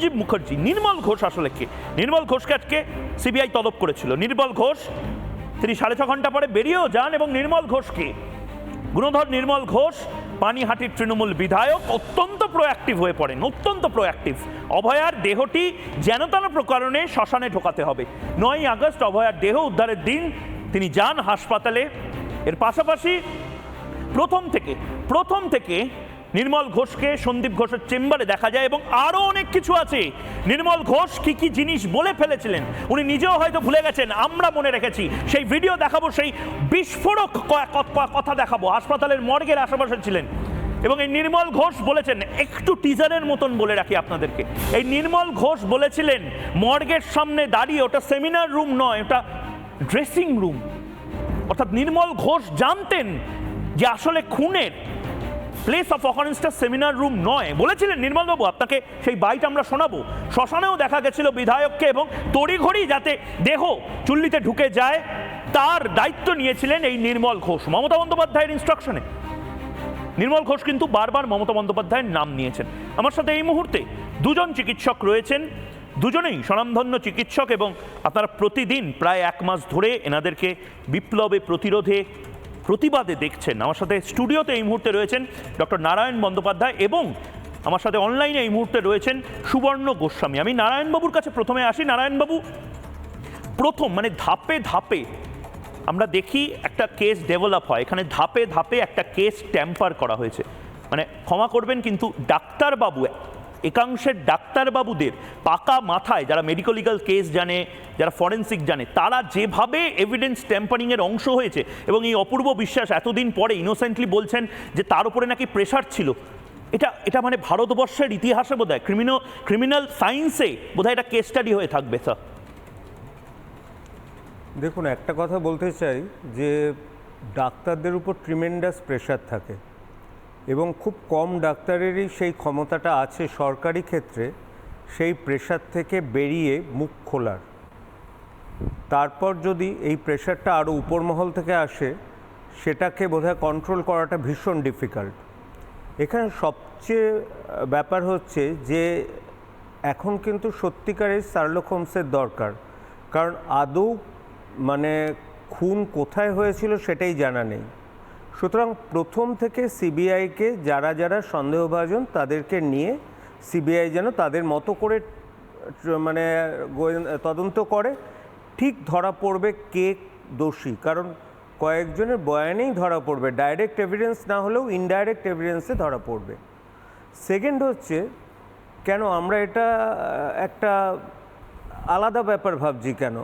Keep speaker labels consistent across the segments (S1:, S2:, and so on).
S1: সঞ্জীব মুখার্জি, নির্মল ঘোষ আসলে কে? নির্মল ঘোষকে আজকে সিবিআই তলব করেছিল। নির্মল ঘোষ, তিনি সাড়ে ছ ঘণ্টা পরে বেরিয়েও যান এবং নির্মল ঘোষকে, গুণধর নির্মল ঘোষ, পানিহাটির তৃণমূল বিধায়ক, অত্যন্ত প্রোঅ্যাক্টিভ হয়ে পড়েন, অত্যন্ত প্রোঅ্যাক্টিভ অভয়ার দেহটি যেন তেন প্রকারণে শ্মশানে ঢোকাতে হবে। নয় আগস্ট অভয়ার দেহ উদ্ধারের দিন তিনি যান হাসপাতালে। এর পাশাপাশি প্রথম থেকে প্রথম থেকে নির্মল ঘোষকে সন্দীপ ঘোষের চেম্বারে দেখা যায় এবং আরও অনেক কিছু আছে। নির্মল ঘোষ কি কি জিনিস বলে ফেলেছিলেন? উনি নিজেও হয়তো ভুলে গেছেন, আমরা মনে রেখেছি। সেই ভিডিও দেখাবো, সেই বিস্ফোরক কথা দেখাবো। হাসপাতালের মর্গের আশেপাশে ছিলেন। এবং এই নির্মল ঘোষ বলেছেন, একটু টিজারের মতন বলে রাখি আপনাদেরকে। এই নির্মল ঘোষ বলেছিলেন, মর্গের সামনে দাঁড়িয়ে, ওটা সেমিনার রুম নয়, ওটা ড্রেসিং রুম। অর্থাৎ নির্মল ঘোষ জানতেন যে আসলে খুনের প্লেস অফ অকারেন্সটা সেমিনার রুম নয়। বলেছিলেন নির্মলবাবু, আপনাকে সেই বাইট আমরা শোনাবো। শ্মশানেও দেখা গেছিল বিধায়ককে এবং তড়িঘড়ি যাতে দেহ চুল্লিতে ঢুকে যায়, তার দায়িত্ব নিয়েছিলেন এই নির্মল ঘোষ। মমতা বন্দ্যোপাধ্যায়ের ইনস্ট্রাকশনে নির্মল ঘোষ কিন্তু বারবার মমতা বন্দ্যোপাধ্যায়ের নাম নিয়েছেন। আমার সাথে এই মুহূর্তে দুজন চিকিৎসক রয়েছেন। দুজনেই স্বনামধন্য চিকিৎসক এবং আপনারা প্রতিদিন প্রায় এক মাস ধরে এনাদেরকে বিপ্লবে প্রতিরোধে প্রতিবাদে দেখছেন। আমার সাথে স্টুডিওতে এই মুহূর্তে রয়েছেন ডক্টর নারায়ণ বন্দ্যোপাধ্যায় এবং আমার সাথে অনলাইনে এই মুহূর্তে রয়েছেন সুবর্ণ গোস্বামী। আমি নারায়ণবাবুর কাছে প্রথমে আসি। নারায়ণবাবু, প্রথম মানে ধাপে ধাপে আমরা দেখি একটা কেস ডেভেলপ হয়। এখানে ধাপে ধাপে একটা কেস ট্যাম্পার করা হয়েছে। মানে ক্ষমা করবেন কিন্তু ডাক্তারবাবু একাংশের ডাক্তারবাবুদের পাকা মাথায় যারা মেডিকো লিগাল কেস জানে, যারা ফরেন্সিক জানে, তারা যেভাবে এভিডেন্স ট্যাম্পারিংয়ের অংশ হয়েছে এবং এই অপূর্ব বিশ্বাস এতদিন পরে ইনোসেন্টলি বলছেন যে তার উপরে নাকি প্রেশার ছিল, এটা এটা মানে ভারতবর্ষের ইতিহাসে বোধহয় ক্রিমিনো ক্রিমিনাল সায়েন্সে বোধহয় এটা কেস স্টাডি হয়ে থাকবে স্যার
S2: দেখুন, একটা কথা বলতে চাই যে ডাক্তারদের উপর ট্রিমেন্ডাস প্রেশার থাকে। এবং খুব কম ডাক্তারেরই সেই ক্ষমতাটা আছে সরকারি ক্ষেত্রে, সেই প্রেশার থেকে বেরিয়ে মুখ খোলার। তারপর যদি এই প্রেশারটা আরও উপরমহল থেকে আসে, সেটাকে বোধহয় কন্ট্রোল করাটা ভীষণ ডিফিকাল্ট এখানে সবচেয়ে ব্যাপার হচ্ছে যে, এখন কিন্তু সত্যিকারের শার্লক হোমসের দরকার। কারণ আদৌ মানে খুন কোথায় হয়েছিল সেটাই জানা নেই। সুতরাং প্রথম থেকে সিবিআইকে যারা যারা সন্দেহভাজন তাদেরকে নিয়ে সিবিআই যেন তাদের মতো করে মানে তদন্ত করে। ঠিক ধরা পড়বে কে দোষী, কারণ কয়েকজনের বয়ানেই ধরা পড়বে। ডাইরেক্ট এভিডেন্স না হলেও ইনডাইরেক্ট এভিডেন্সে ধরা পড়বে। সেকেন্ড হচ্ছে, কেন আমরা এটা, একটা আলাদা ব্যাপার ভাবছি কেন?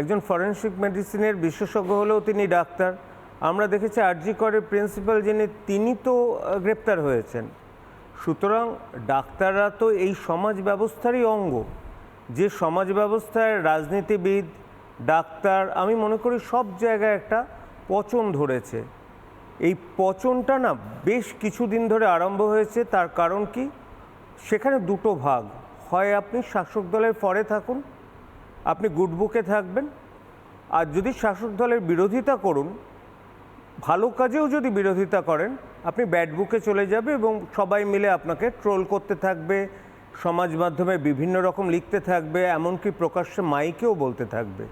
S2: একজন ফরেনসিক মেডিসিনের বিশেষজ্ঞ হলেও তিনি ডাক্তার। আমরা দেখেছি আরজি করের প্রিন্সিপাল যিনি, তিনি তো গ্রেপ্তার হয়েছেন। সুতরাং ডাক্তাররা তো এই সমাজ ব্যবস্থারই অঙ্গ। যে সমাজ ব্যবস্থায় রাজনীতিবিদ, ডাক্তার, আমি মনে করি সব জায়গায় একটা পচন ধরেছে। এই পচনটা না বেশ কিছুদিন ধরে আরম্ভ হয়েছে, তার কারণ কি? সেখানে দুটো ভাগ। হয় আপনি শাসক দলের পরে থাকুন, আপনি গুড বুকে থাকবেন, আর যদি শাসক দলের বিরোধিতা করুন ভালো কাজেও যদি বিরোধিতা করেন, আপনি ব্যাড বুকে চলে যাবে এবং সবাই মিলে আপনাকে ট্রোল করতে থাকবে, সমাজ মাধ্যমে বিভিন্ন রকম লিখতে থাকবে, এমনকি প্রকাশ্যে মাইকেও বলতে থাকবে।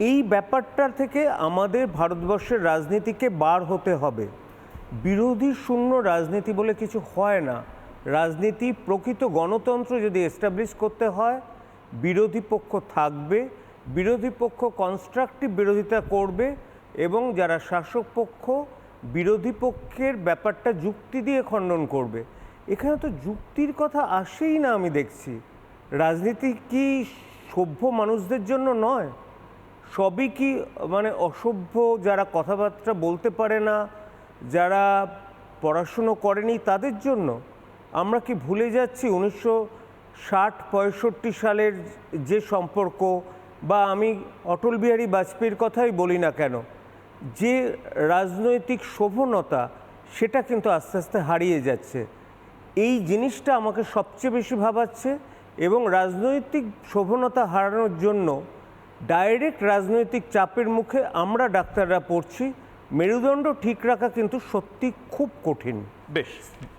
S2: এই ব্যাপারটার থেকে আমাদের ভারতবর্ষের রাজনীতিকে বার হতে হবে। বিরোধী শূন্য রাজনীতি বলে কিছু হয় না। রাজনীতি, প্রকৃত গণতন্ত্র যদি এস্টাবলিশ করতে হয়, বিরোধী পক্ষ থাকবে, বিরোধী পক্ষ কনস্ট্রাকটিভ বিরোধিতা করবে এবং যারা শাসক পক্ষ, বিরোধী পক্ষের ব্যাপারটা যুক্তি দিয়ে খণ্ডন করবে। এখানে তো যুক্তির কথা আসেই না আমি দেখছি। রাজনীতি কি সভ্য মানুষদের জন্য নয়? সবই কি মানে অসভ্য যারা কথাবার্তা বলতে পারে না, যারা পড়াশুনো করেনি তাদের জন্য? আমরা কি ভুলে যাচ্ছি উনিশশো ষাট পঁয়ষট্টি সালের যে সম্পর্ক? বা আমি অটল বিহারী বাজপেয়ীর কথাই বলি না কেন? যে রাজনৈতিক শোভনতা, সেটা কিন্তু আস্তে আস্তে হারিয়ে যাচ্ছে। এই জিনিসটা আমাকে সবচেয়ে বেশি ভাবাচ্ছে এবং রাজনৈতিক শোভনতা হারানোর জন্য ডাইরেক্ট রাজনৈতিক চাপের মুখে আমরা ডাক্তাররা পড়ছি। মেরুদণ্ড ঠিক রাখা কিন্তু সত্যি খুব কঠিন।
S1: বেশ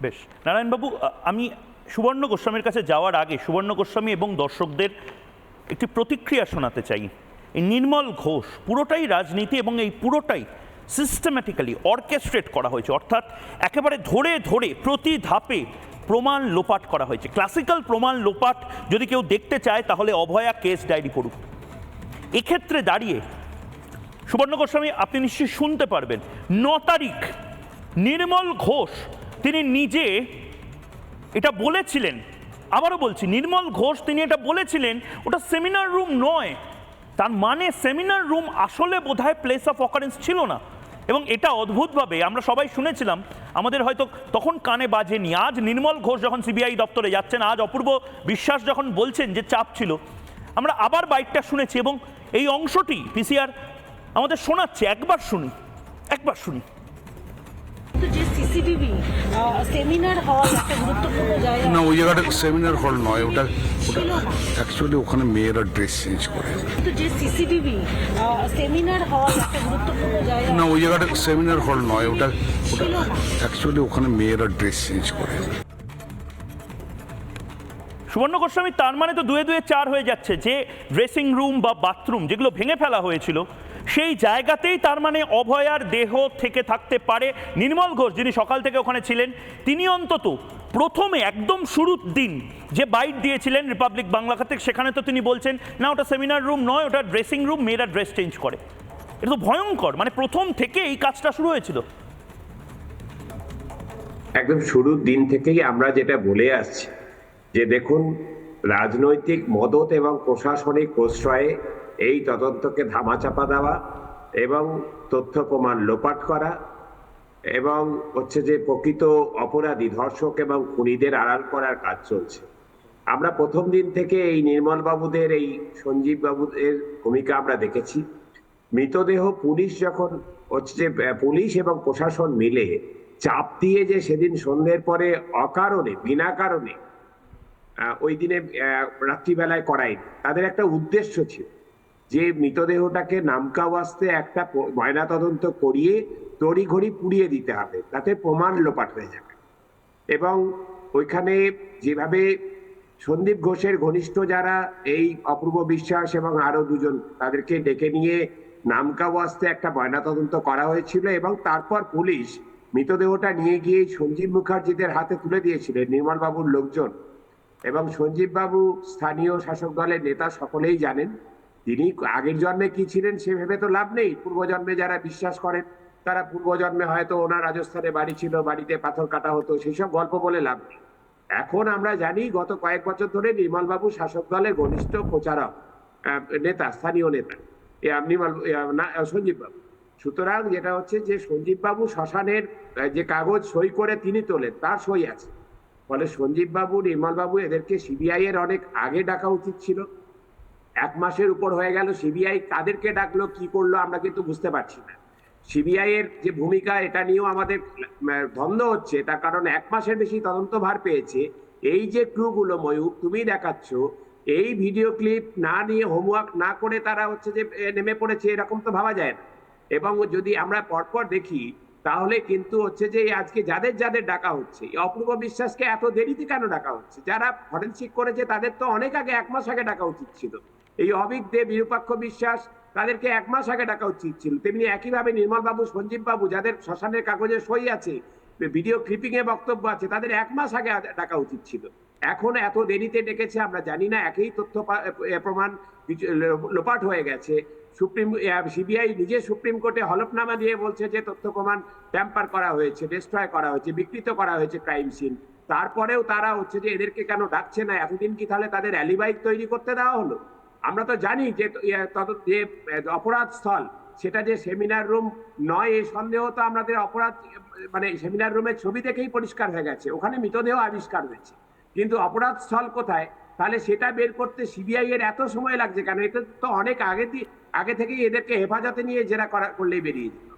S1: বেশ। নারায়ণবাবু আমি সুবর্ণ গোস্বামীর কাছে যাওয়ার আগে সুবর্ণ গোস্বামী এবং দর্শকদের একটি প্রতিক্রিয়া শোনাতে চাই। এই নির্মল ঘোষ পুরোটাই রাজনীতি এবং এই পুরোটাই সিস্টেম্যাটিক্যালি অর্কেস্ট্রেট করা হয়েছে। অর্থাৎ একেবারে ধরে ধরে প্রতি ধাপে প্রমাণ লোপাট করা হয়েছে। ক্লাসিক্যাল প্রমাণ লোপাট যদি কেউ দেখতে চায়, তাহলে অভয়া কেস ডায়েরি করুক এক্ষেত্রে দাঁড়িয়ে সুবর্ণ গোস্বামী, আপনি নিশ্চয়ই শুনতে পারবেন, ন তারিখ নির্মল ঘোষ তিনি নিজে এটা বলেছিলেন। আবারও বলছি, নির্মল ঘোষ তিনি এটা বলেছিলেন, ওটা সেমিনার রুম নয় তার মানে সেমিনার রুম আসলে বোধহয় প্লেস অফ অকারেন্স ছিল না। এবং এটা অদ্ভুতভাবে আমরা সবাই শুনেছিলাম, আমাদের হয়তো তখন কানে বাজেনি। আজ নির্মল ঘোষ যখন সিবিআই দপ্তরে যাচ্ছেন, আজ অপূর্ব বিশ্বাস যখন বলছেন যে চাপ ছিল, আমরা আবার বাইকটা শুনেছি এবং এই অংশটি পিসিআর আমাদের শোনাচ্ছে, একবার শুনি একবার শুনি।
S3: যে সেমিনার হল একটা গুরুত্বপূর্ণ জায়গা।
S4: না ওই জায়গাটা সেমিনার হল নয় ওটা। অ্যাকচুয়ালি ওখানে মেয়েরা ড্রেস চেঞ্জ করে।
S3: কিন্তু যে সিসিটিভি সেমিনার হল একটা গুরুত্বপূর্ণ জায়গা।
S4: না ওই জায়গাটা সেমিনার হল নয় ওটা। অ্যাকচুয়ালি ওখানে মেয়েরা ড্রেস চেঞ্জ করে।
S1: সুবর্ণ গোস্বামী তার মানে তো দুয়ে দুয়ে চার হয়ে যাচ্ছে। যে ড্রেসিং রুম বা বাথরুম যেগুলো ভেঙে ফেলা হয়েছিল সেই জায়গাতেই তার মানে অভয়ার দেহ থেকে থাকতে পারে নির্মল ঘোষ, যিনি সকাল থেকে ওখানে ছিলেন। তিনি অন্তত প্রথমে একদম শুরুর দিন যে বাইট দিয়েছিলেন রিপাবলিক বাংলা খাতে, সেখানে তো তিনি বলছেন, না, ওটা সেমিনার রুম নয়, ওটা ড্রেসিং রুম মেয়েরা ড্রেস চেঞ্জ করে। এটা তো ভয়ঙ্কর মানে প্রথম থেকে এই কাজটা শুরু হয়েছিল।
S5: একদম শুরুর দিন থেকেই আমরা যেটা বলে আসছি, যে দেখুন, রাজনৈতিক মদত এবং প্রশাসনিক প্রশ্রয়ে এই তদন্তকে ধামাচাপা দেওয়া এবং তথ্য প্রমাণ লোপাট করা এবং হচ্ছে যে প্রকৃত অপরাধী ধর্ষক এবং খুনিদের আড়াল করার কাজ চলছে। আমরা প্রথম দিন থেকে এই নির্মল বাবুদের এই সঞ্জীব বাবুদের ভূমিকা আমরা দেখেছি। মৃতদেহ পুলিশ যখন হচ্ছে যে পুলিশ এবং প্রশাসন মিলে চাপ দিয়ে যে সেদিন সন্ধ্যের পরে অকারণে, বিনা কারণে ওই দিনে রাত্রিবেলায় করায়নি। তাদের একটা উদ্দেশ্য ছিল। যে মৃতদেহটাকে নামকা ওয়াস্তে একটা ময়নাতদন্ত করিয়ে তড়িঘড়ি পুড়িয়ে দিতে হবে, তাতে প্রমাণ লোপাট হয়ে যাবে। এবং ওইখানে যেভাবে সন্দীপ ঘোষের ঘনিষ্ঠ যারা, এই অপূর্ব বিশ্বাস এবং আরও দুজন তাদেরকে ডেকে নিয়ে নামকা ওয়াস্তে একটা ময়নাতদন্ত করা হয়েছিল এবং তারপর পুলিশ মৃতদেহটা নিয়ে গিয়ে সঞ্জীব মুখার্জিদের হাতে তুলে দিয়েছিলেন নির্মল বাবুর লোকজন। এবং সঞ্জীব বাবু স্থানীয় শাসক দলের নেতা সকলেই জানেন তিনি আগের জন্মে কি ছিলেন সে ভেবে তো লাভ নেই। পূর্বজন্মে যারা বিশ্বাস করেন, তারা পূর্বজন্মে হয়তো ওনার রাজস্থানে বাড়ি ছিল, বাড়িতে পাথর কাটা হতো সেসব গল্প বলে লাভ নেই। এখন আমরা জানি, গত কয়েক বছর ধরে নির্মল বাবু শাসক দলের ঘনিষ্ঠ প্রচারক নেতা, স্থানীয় নেতা। নির্মল সঞ্জীব বাবু সুতরাং যেটা হচ্ছে যে সঞ্জীব বাবু শ্মশানের যে কাগজ সই করে তিনি তোলেন, তার সই আছে। ফলে সঞ্জীব বাবু নির্মল বাবু এদেরকে সিবিআই এর অনেক আগে ডাকা উচিত ছিল। এক মাসের উপর হয়ে গেল সিবিআই কাদেরকে ডাকলো, কি করল আমরা কিন্তু বুঝতে পারছি না। সিবিআই এর যে ভূমিকা, এটা নিয়েও আমাদের দ্বন্দ্ব হচ্ছে। তার কারণ এক মাসের বেশি তদন্ত ভার পেয়েছে। এই যে ক্লুগুলো ময়ূক তুমি দেখাচ্ছ, এই ভিডিও ক্লিপ না নিয়ে হোমওয়ার্ক না করে তারা হচ্ছে যে নেমে পড়েছে, এরকম তো ভাবা যায় না। এবং যদি আমরা পরপর দেখি, তাহলে কিন্তু হচ্ছে যে আজকে যাদের যাদের ডাকা হচ্ছে অপূর্ব বিশ্বাসকে এত দেরিতে কেন ডাকা হচ্ছে? যারা ফরেন্সিক করেছে, তাদের তো অনেক আগে, এক মাস আগে ডাকা উচিত ছিল। এই অবিক দে বিরূপাক্ষ বিশ্বাস, তাদেরকে এক মাস আগে ডাকা উচিত ছিল। তেমনি একইভাবে নির্মল বাবু সঞ্জীব বাবু যাদের শ্মশানের কাগজে সই আছে, ভিডিও ক্লিপিং এ বক্তব্য আছে, তাদের এক মাস আগে ডাকা উচিত ছিল। এখন এত দেরিতে ডেকেছে, আমরা জানি না, একই তথ্য প্রমাণ লোপাট হয়ে গেছে। সুপ্রিম সিবিআই নিজে সুপ্রিম কোর্টে হলফনামা দিয়ে বলছে যে, তথ্য প্রমাণ ট্যাম্পার করা হয়েছে ডিস্ট্রয় করা হয়েছে, বিকৃত করা হয়েছে ক্রাইম সিন তারপরেও তারা হচ্ছে যে, এদেরকে কেন ডাকছে না? এতদিন কি তাহলে তাদের অ্যালিবাই তৈরি করতে দেওয়া হলো? আমরা তো জানি যে যে অপরাধ স্থল সেটা যে সেমিনার রুম নয় এই সন্দেহ তো আমাদের অপরাধ মানে সেমিনার রুমের ছবি দেখেই পরিষ্কার হয়ে গেছে, ওখানে মৃতদেহ আবিষ্কার হয়েছে। কিন্তু অপরাধ স্থল কোথায়? তাহলে সেটা বের করতে সিবিআই এর এত সময় লাগছে কেন? এটা তো অনেক আগে আগে থেকেই এদেরকে হেফাজতে নিয়ে জেরা করা, করলেই বেরিয়ে যেত